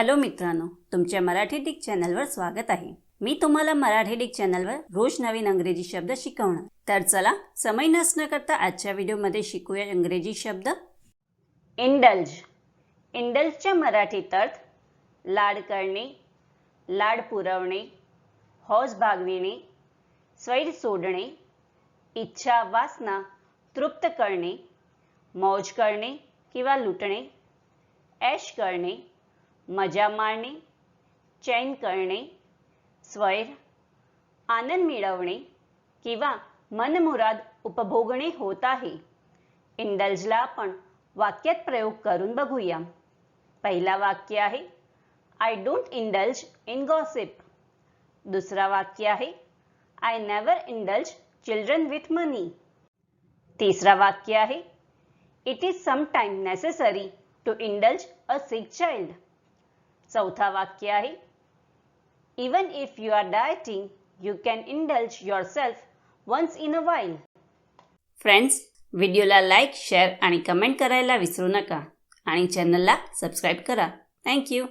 Hello मित्रांनो तुमच्या Marathi Dick चॅनलवर स्वागत आहे. मी तुम्हाला मराठी डिक चॅनलवर रोज नवीन अंग्रेजी शब्द शिकवणार. तर चला समय नसणं करता आजच्या व्हिडिओमध्ये शिकूया इंग्रजी शब्द. इंडल्ज इंडल्जच्या मराठीत अर्थ लाड करणे लाड पुरवणे हौस भागविणे स्वैर सोडणे इच्छा वासना तृप्त करणे मौज करणे किंवा लुटणे ऐश करणे मजा मारणे चैन करणे स्वैर आनंद मिळवणे किंवा मनमुराद उपभोगणे होत आहे. इंडल्जला आपण वाक्यात प्रयोग करून बघूया. पहिला वाक्य आहे I don't indulge in gossip दुसरा वाक्य आहे I never indulge children with money तिसरा वाक्य आहे it is sometime necessary to indulge a sick child चौथा वाक्य आहे. Even if you are dieting you can indulge yourself once in a while friends व्हिडिओला लाईक शेअर आणि comment करायला विसरू नका. आणि चॅनलला सबस्क्राईब करा. थँक्यू